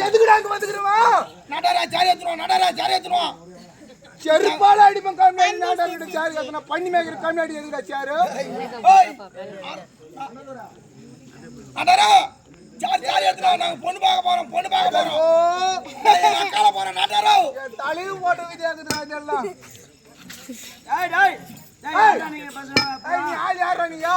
எதுக்குடா அங்க வந்துக்கிறவா நடராஜாரி ஏத்துறோம் நடராஜாரி ஏத்துறோம் செருப்பால அடிப்பேன் கம்மியாடி நாடாரோட சாரு பண்ணி மேய்க்கிற கண்ணாடி எதுக்குடா சாரு நடரா சாரி சாரி நாங்க பொண்ணு பார்க்க போறோம் பொண்ணு பார்க்க போறோம். அக்கால போறோம் போட்ட விதியாக்குதுடா இதெல்லாம். டேய் டேய்! டேய் ஏய். என்னடா நீங்க பசங்க ஏய், நீ ஆள் யாரா நீயா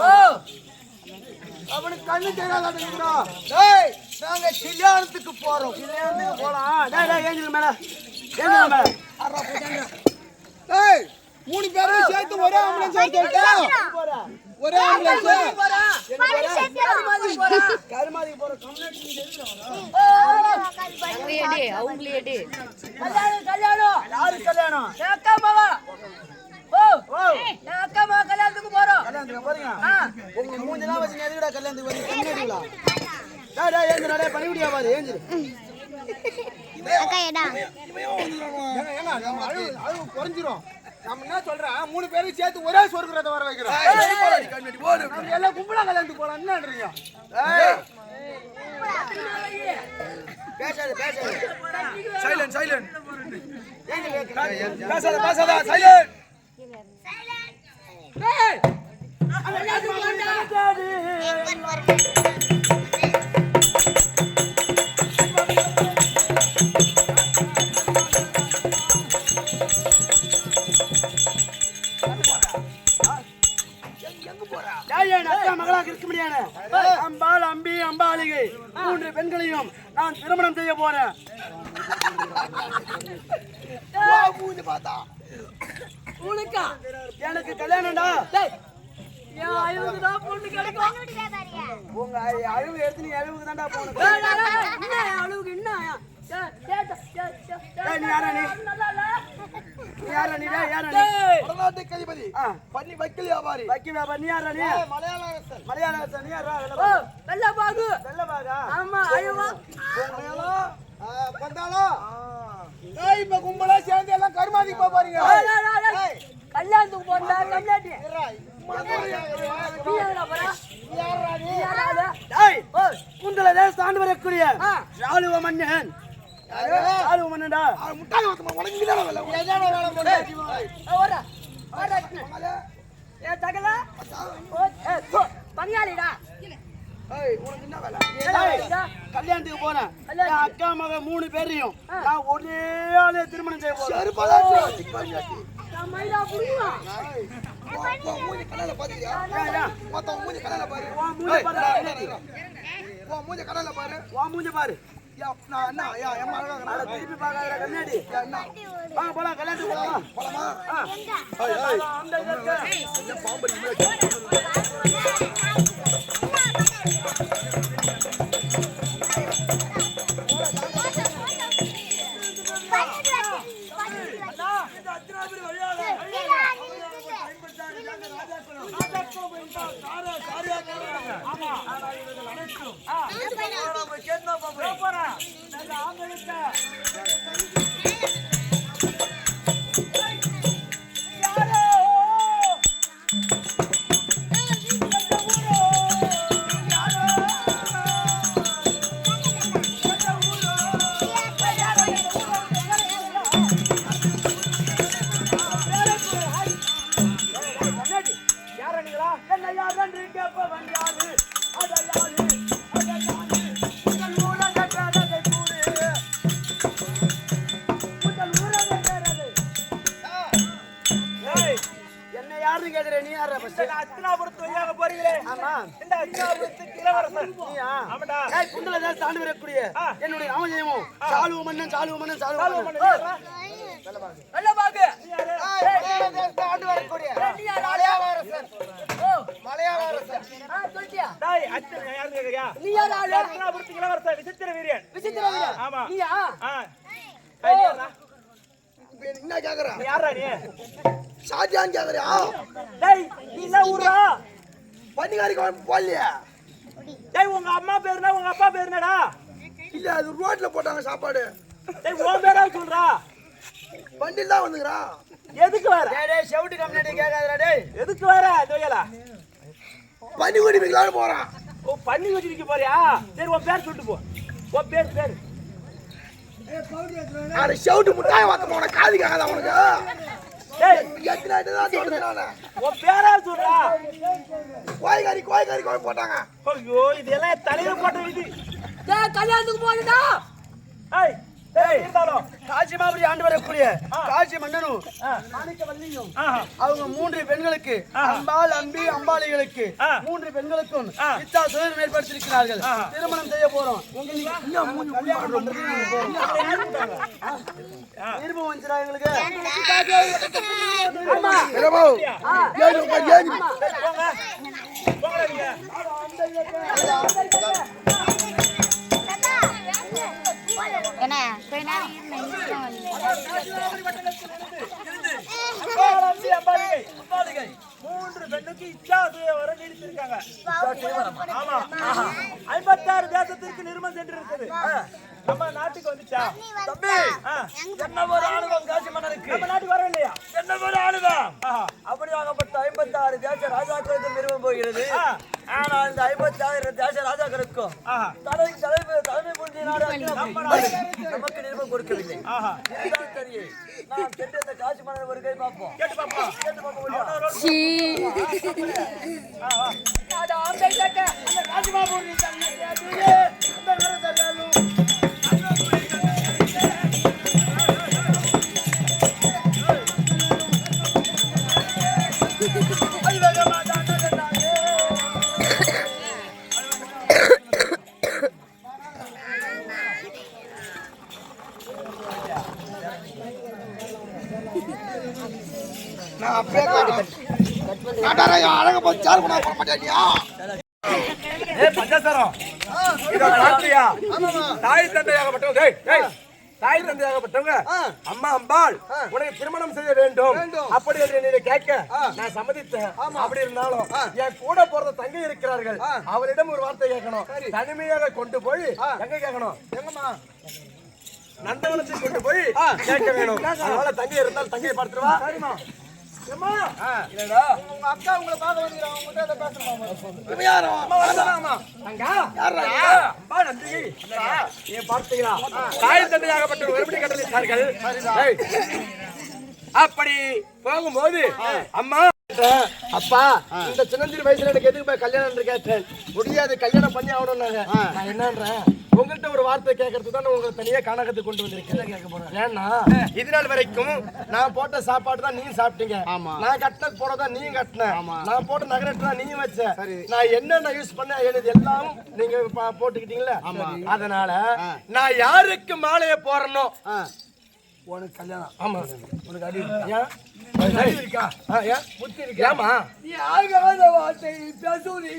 ஓ! அவனுக்கு கண்ணு தெரியாதாட்டுங்கடா டேய் நாங்க கல்யாணத்துக்கு போறோம். கல்யாணத்துக்கு போலாம் டேய் டேய் ஏஞ்சுங்க மேல. மூணு பேரும் சேர்த்து ஒரே ஆம்புலன்ஸ் எடுத்துட்டா ஒரே ஆம்புலன்ஸ் கருமாதிக்கு போற கம்யூனிட்டி அவங்களே அவங்களே கல்யாணம் கல்யாணம். யாரு கல்யாணம்? அக்கா மாவா ஓ ஓ. அக்கா மாவா கல்யாணத்துக்கு போறோம். கல்யாணத்துக்கு போறீங்க? உங்க மூஞ்செல்லாம் வச்சு எதுக்குடா கல்யாணத்துக்கு வரீங்க கம்யூனிட்டில டேய் டேய் ஏஞ்சு டேய் பண்ணி விடியா பாரு ஏஞ்சு. அக்கா எடா ஏங்க, ஏங்க, நம்ம அழுவு அழுவு குறைஞ்சிரும். நம்ம என்ன சொல்றேன் மூணு பேரும் சேர்த்து ஒரே சொர்க்கத்தை வர வைக்கிறோம். நம்ம எல்லாம் கும்பலா கல்யாணத்துக்கு போலாம். என்னன்றீங்க பேசாத பேசாத. சைலண்ட் சைலண்ட் பேசாத பேசாத சைலண்ட் டேய் அழுவு எடுத்து நீ அழுவுக்கு தான்டா போகணும் அழுவுக்கு என்ன டேய், நீ யாரா நீ? யாரா நீ? யாரா நீ? வடநாட்டு கதிபதி பண்ணி வைக்கல் வியாபாரி. நீ யாரா நீ? மலையாள மலையாள நீ யாரா? வெள்ள பாகு. வெள்ள பாகா. ஆமா அழுவா. வந்தாலும் ஏய் இப்ப கும்பலா சேர்ந்து எல்லாம் கருமாதிக்கு போக போறீங்க கல்யாணத்துக்கு போறா கம்யூனிட்டி குந்தல தேவஸ்தான் வரக்கூடிய ராணுவ மன்னன். ராணுவ மன்னன்டா. ஒருத்தன் உனக்கு பங்காளிடா. ஏய் உனக்கு என்ன வேலை? கல்யாணத்துக்கு என் அக்கா மக மூணு பேரையும் நான் ஒரே ஆளே திருமணம் செய்ய போறேன். ஏன், மூஞ்சி கண்ணால பாத்தியா ஏன்? மொத்தம் மூஞ்சி கண்ணால பாரு உன் மூஞ்ச பாரு. உன் மூஞ்சி கண்ணால பாரு உன் மூஞ்ச பாரு நான் என்ன யா எம்மா அழகா? திருப்பி பார்க்காதடா கண்ணாடி என்ன வாங்க போலாம் கல்யாணத்துக்கு போலாம் போலாமா பாம்பு இனிமே என்ன யாரன்று கேட்பவன் யாரு அட யாரு அட யாரு உங்கள் ஊரக பேரதை கூடு உங்கள் ஊரக பேரதை ஏய், என்ன யாருன்னு கேக்குற நீ யாரா அத்தனாபுரத்து வழியாக போறீங்களே ஆமா இந்த அத்தனாபுரத்துக்கு இளவரசன் நீயா ஆமாடா ஏய் குண்டல தான் தாண்டி வரக்கூடிய என்னுடைய நாமஜெயமும் சாலுவ மன்னன் சாலுவ மன்னன் சாலுவ மன்னன் மன்னன். நல்ல பாக்கு ஆண்டு வரக்கூடிய மலையாள அரசன் ஓ மலையாள அரசன் ஆ சொல்லியா டேய் அத்தனை யாருன்னு கேக்குறியா நீ யாரா ஆளு? இளவரசன் விசித்திர வீரியன் விசித்திர வீரா ஆமா. நீயா? என்ன கேக்குறா? நீ யாரா நீ? ஷாஜான் கேக்குறியா? டேய் நீ என்ன ஊரா பன்னிகாரிக்கு போடலையா டேய் உங்க அம்மா பேருனா உங்க அப்பா பேருனடா? இல்ல அது ரோட்ல போட்டாங்க சாப்பாடு. டேய் உன் பேரா சொல்றா? வண்டியில் தான் வந்துக்கிறான் எதுக்கு வர? டேய் டேய் செவுட்டு கேட்காதடா டேய். எதுக்கு வர தொயலா பன்னிக்குடி வைக்கலான்னு போறான். ஓ பண்ணி வச்சிருக்க போறியா சரி உன் பேர் சொல்லிட்டு போ. உன் பேர் பேர். அட ஷவுட் முட்டாய் வாக்க போன காது கேட்காத உனக்கு? டேய் எத்தனை அடி தான் சொல்றேன் நானு? உன் பேரா சொல்றா? கோய்காரி கோய்காரி கோய் போட்டாங்க. ஐயோ இதெல்லாம் தலையில போட்ட டேய் கல்யாணத்துக்கு போறடா ஏய் ஏய் இருந்தாலும் காட்சி மாபடி ஆண்டு வரக்கூடிய ஆ. காட்சி மன்னனும் ஆ. மாணிக்க வள்ளியும் ஆஹா. அவங்க மூன்று பெண்களுக்கு. அம்பாள் அம்பி அம்பாளிகளுக்கு. மூன்று பெண்களுக்கும். இத்தா சுயம் ஏற்படுத்தியிருக்கிறார்கள். திருமணம் செய்ய போறோம். மூணு கல்யாணம் என்ன கொஞ்ச நேரம். மூன்று பெண்ணுக்கு இச்சாசைய வர நீடித்திருக்காங்க ஆமா ஆஹா. ஐம்பத்தாறு தேசத்திற்கு நிர்மம் சென்று இருக்குது நம்ம நாட்டுக்கு வந்துச்சா தம்பி. என்ன ஒரு ஆளுநர் காட்சி மன்னருக்கு நம்ம நாட்டுக்கு வர இல்லையா என்ன ஒரு ஆளுநர் ஆஹா. அப்படியாகப்பட்ட ஐம்பத்தி ஆறு தேச ராஜாக்களுக்கும் நிறுவனம் போகிறது. ஆனால் இந்த ஐம்பத்தி ஆயிரம் தேச ராஜாக்களுக்கும் ஆஹா. தலை தலைமை தலைமை நமக்கு நிறுவனம் கொடுக்கவில்லை. இதுதான் நாம் சென்று மன்னர் ஒரு கை பார்ப்போம். கேட்டு கேட்டு அந்த அந்த நான் அப்படியே அழகா போய் சேர் மாட்டேனியா? பஞ்சாசரம். இதோ தாய் தந்தையாகப்பட்டவங்க டேய் டேய் தாய் தந்தையாகப்பட்டவங்க அம்மா அம்பாள் உனக்கு திருமணம் செய்ய வேண்டும். அப்படி என்று நீ கேட்க நான் சம்மதித்தேன். அப்படி இருந்தாலும் என் கூட பிறந்த தங்கை இருக்கிறார்கள். அவரிடம் ஒரு வார்த்தை கேட்கணும். தனிமையாக கொண்டு போய் எங்க கேட்கணும்? எங்கம்மா? நந்தவனத்தை கொண்டு போய் கேட்க வேணும். அதனால தங்கை இருந்தால் தங்கையை பார்த்துருவா அக்கா உங்களை பார்க்க வந்து அவங்க கிட்ட பேசணுமா இவன் யாரோ? நன்றி. என் பார்த்தீங்களா தாய் தந்தையாகப்பட்ட ஒருபடி கட்டளித்தார்கள் அப்படி போகும்போது அம்மா அப்பா இந்த சின்னஞ்சிறு வயசுல எனக்கு எதுக்கு போய் கல்யாணம் கேட்டேன். முடியாது கல்யாணம் பண்ணி ஆகணும்னாங்க. நான் என்னன்றேன்? உங்கள்கிட்ட ஒரு வார்த்தை கேட்கறதுக்கு தான் நான் உங்களை தனியா காணகத்துக்கு கொண்டு வந்திருக்கேன். கேட்க போறேன் ஏன்னா இது நாள் வரைக்கும் நான் போட்ட சாப்பாடு தான் நீங்க சாப்பிட்டீங்க. நான் கட்டினது போட தான் நீங்க கட்டின. நான் போட்ட நகரட்டு தான் நீங்க வச்ச. நான் என்னென்ன யூஸ் பண்ண எனது எல்லாம் நீங்க போட்டுக்கிட்டீங்களா அதனால நான் யாருக்கு மாலையை போறனோ உனக்கு கல்யாணம். ஆமா. உனக்கு அடி ஏன்? இருக்கா? ஏன்? புத்தி இருக்கா? ஏமா நீ ஆகாத வார்த்தை பேசுறீ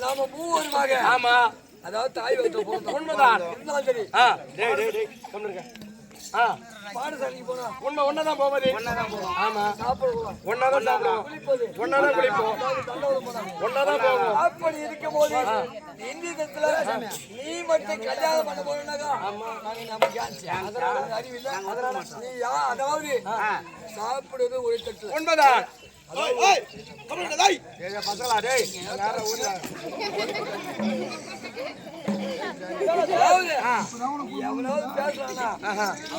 நாம மூவருமாக ஆமா. அதாவது தாய் வைத்த போறோம் உண்மைதான். இருந்தாலும் சரி. ஆ டேய் டேய் டேய் கம்முனுங்க ஆ. பாடசாலைக்கு போனா உண்மை ஒண்ணாதான் போவது. ஒண்ணாதான் போவோம். ஆமா. சாப்பிட போலாம் ஒண்ணாதான் சாப்பிடுவோம். ஒண்ணாதான் குளிப்போம். ஒண்ணாதான் போவோம். அப்படி இருக்கும் போது இந்திய தேசத்துல நீ மட்டும் கல்யாணம் பண்ண போறனாக்கா நாங்க நம்ம கேன்ஸ் அதனால உனக்கு அறிவு இல்ல அதனால நீ யா அதாவது சாப்பிடுறது ஒரு தட்டு. உண்மைதான். பசங்களா டேய் எவனாவது பேசுறானா?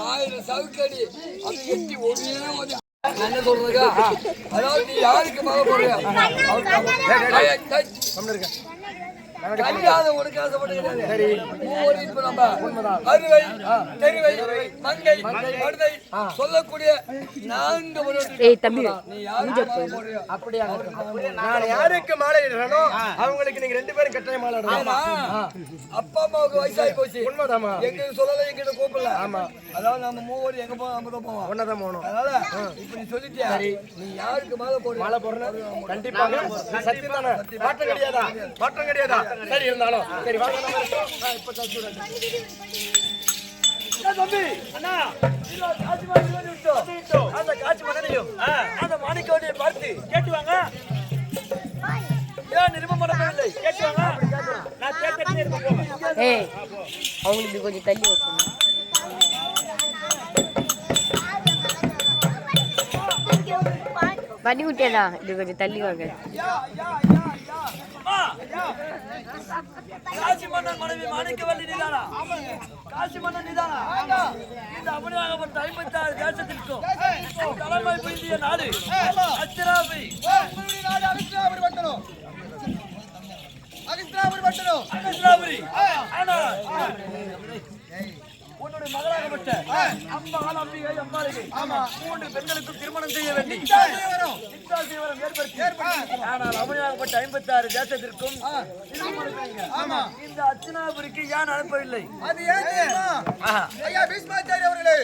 ஆயிரம் சவுக்கடி. அது எட்டி ஒரே என்ன சொல்றதுக்கா? அதாவது நீ யாருக்கு மக போறியா கம்முனு இருக்க? கல்யாண உனக்கு ஆசைப்பட்டு இப்ப நம்ம அறுவை தெருவை மங்கை மருதை சொல்லக்கூடிய நான்கு அப்படியா நான் யாருக்கு மாலை இடறனோ அவங்களுக்கு நீங்க ரெண்டு பேரும் கட்டாய மாலை ஆமா. அப்பா அம்மாவுக்கு வயசாகி போச்சு. உண்மைதாம்மா. எங்க சொல்லல எங்கிட்ட கூப்பிடல. ஆமா. அதாவது நம்ம மூவர் எங்க போவோம் நம்ம தான் போவோம். ஒன்னதான் போகணும். அதனால இப்ப நீ சொல்லிட்டியா? நீ யாருக்கு மேல போடுற மாலை போடுறேன் கண்டிப்பாக சத்தியம் தானே மாற்றம் கிடையாதா? மாற்றம் கிடையாதா? சரி இருந்தாலும். சரி வாங்க தம்பி. அண்ணா. அந்த காட்சி அந்த மாணிக்கவனையும் பார்த்து அவங்களுக்கு கொஞ்சம் தள்ளி வைக்கணும். பண்ணி விட்டேடா இது கொஞ்சம் தள்ளி வாங்க காசி மன்னன் மனைவி மாணிக்கவல்லி நிதானா? காசி மன்னன் நிதானா? இந்த அபனியாகப்பட்ட ஐம்பத்தாறு தேசத்திற்கும் தலைமை பெய்திய நாடு அச்சிராபி உங்களுடைய அகிஸ்திராபுரி பட்டணம் அகிஸ்திராபுரி பட்டணம் அச்சிராபி ஆனா மகளாகப்பட்ட அம்மா அம்மாளிகை அம்பாளுக்கு மூன்று பெண்களுக்கும் திருமணம் செய்ய வேண்டி நிச்சயாசீவரம் ஏற்படுத்தி ஆனால் அபனியாகப்பட்ட ஐம்பத்தாறு தேசத்திற்கும் திருமணம் செய்யுங்க. இந்த அர்ச்சனாபுரிக்கு ஏன் அனுப்பவில்லை அது ஏன் தெரியுமா ஐயா பீஷ்மாச்சாரி அவர்களே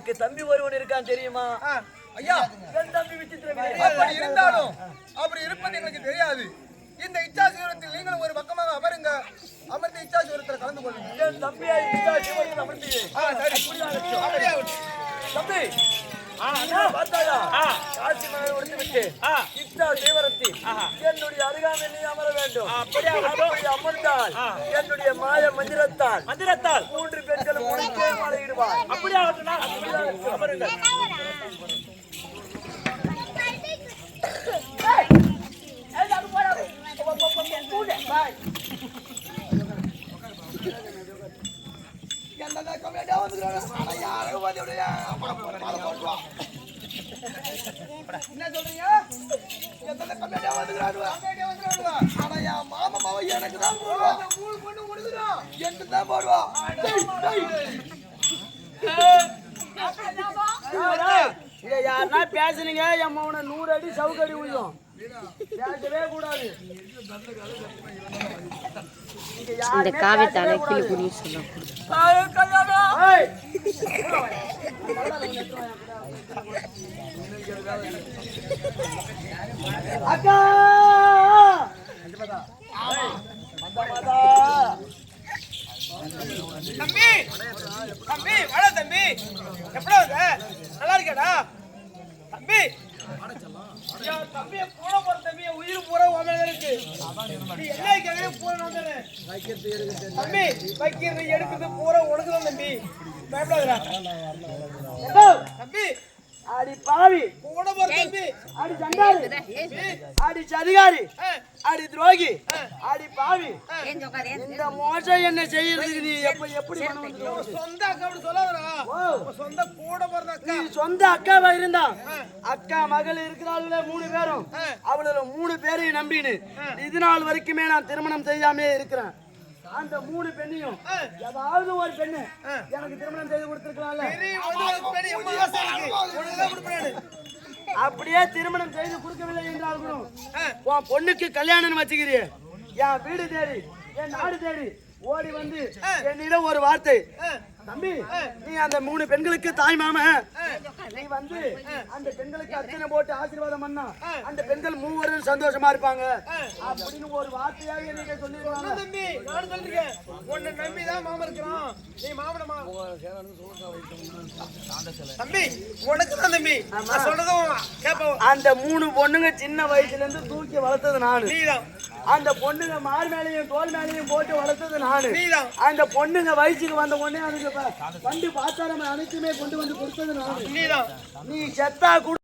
எனக்கு தம்பி ஒருவன் இருக்கான் தெரியுமா? ஐயா என் தம்பி விசித்திர அப்படி இருந்தாலும் அப்படி இருப்பது எங்களுக்கு தெரியாது. இந்த இச்சாசிவரத்தில் நீங்களும் ஒரு பக்கமாக அமருங்க. அமர்ந்து இச்சாசிவரத்தில் கலந்து கொள்ளுங்க என் தம்பியை அமர்த்தியே. அப்படியே. தம்பி பார்த்தாயா? காசி மகனை முடித்து விட்டு, இத்தா தீவிரத்தில் என்னுடைய அருகாமையில் நீ அமர வேண்டும் அப்படி அமர்ந்தால் என்னுடைய மாய மந்திரத்தால் மந்திரத்தால் மூன்று பெண்களும் முடித்தே மாலையிடுவார் அப்படியே அமருங்கள் கம்மியா வந்துக்கிறாங்க ஆனா யாரும் வந்து அப்படியே மாலை போட்டுருவான் என்ன சொல்றீங்க? எத்தனை கம்மியா வந்துக்கிறாங்க கம்மியாடியா வந்துடுவாங்களா? ஆனா என் மாமா மாவ எனக்கு தான் போடுவான் அந்த மூணு பொண்ணு முடிஞ்சிடும் எனக்கு தான் போடுவான் டேய், டேய். இதை யாருன்னா பேசுனீங்க என் மவனை நூறு அடி சவுக்கடி உயும் பேசவே கூடாது. இந்த கீழே குடி சொல்லும் ஏய், அக்கா! தம்பி! தம்பி வாடா தம்பி! எப்படா நல்லா இருக்கடா தம்பி! தம்பி என் உயிர் பூரா உன் மேல இருக்கு நீ என்ன கேட்கறே பூரா நான் தானே தம்பி வைக்கிறது எடுக்கிறது பூரா உனக்கு தான் தம்பி. பயப்படாதடா. தம்பி அடி பாவி. அடி சண்டாரி அடி சதிகாரி அடி துரோகி. அடி பாவி. இந்த மோசம் என்ன செய்யறதுக்கு நீ எப்ப எப்படி? சொந்த அக்கா உன் சொந்த கூட நீ சொந்த அக்காவா இருந்தா? அக்கா மகள் இருக்கிறாள்ல மூணு பேரும். அவளுல மூணு பேரையும் நம்பினு. இது நாள் வரைக்குமே நான் திருமணம் செய்யாமே இருக்கிறேன். அந்த மூணு பெண்ணையும் ஏதாவது ஒரு பெண்ணு எனக்கு திருமணம் செய்து கொடுத்துருக்கலாம்ல. அப்படியே திருமணம் செய்து கொடுக்கவில்லை என்றாலும் உன் பொண்ணுக்கு கல்யாணம் வச்சுக்கிறிய என் வீடு தேடி என் நாடு தேடி ஓடி வந்து என்னிடம் ஒரு வார்த்தை. தம்பி நீ அந்த மூணு பெண்களுக்கு தாய் மாம. நீ வந்து அந்த பெண்களுக்கு அர்ச்சனை போட்டு ஆசீர்வாதம் பண்ணா. அந்த பெண்கள் மூவரும் சந்தோஷமா இருப்பாங்க. அப்படின்னு ஒரு வார்த்தையாக நீங்க சொல்லிருக்காங்க தம்பி? நான் சொல்லிருக்கேன் உன்னை நம்பி தான் மாமா இருக்கிறான். நீ மாமனமா? தம்பி உனக்கு தான் தம்பி. நான் சொல்றதும் கேப்ப அந்த மூணு பொண்ணுங்க சின்ன வயசுல இருந்து தூக்கி வளர்த்தது நானு. நீதான். அந்த பொண்ணுங்க மார் மேலையும் தோல் மேலையும் போட்டு வளர்த்தது நானு. அந்த பொண்ணுங்க வயசுக்கு வந்த உடனே அதுக்கு வண்டி பாத்தாரம் அனைத்துமே கொண்டு வந்து கொடுத்தது நானு. நீ செத்தா கூட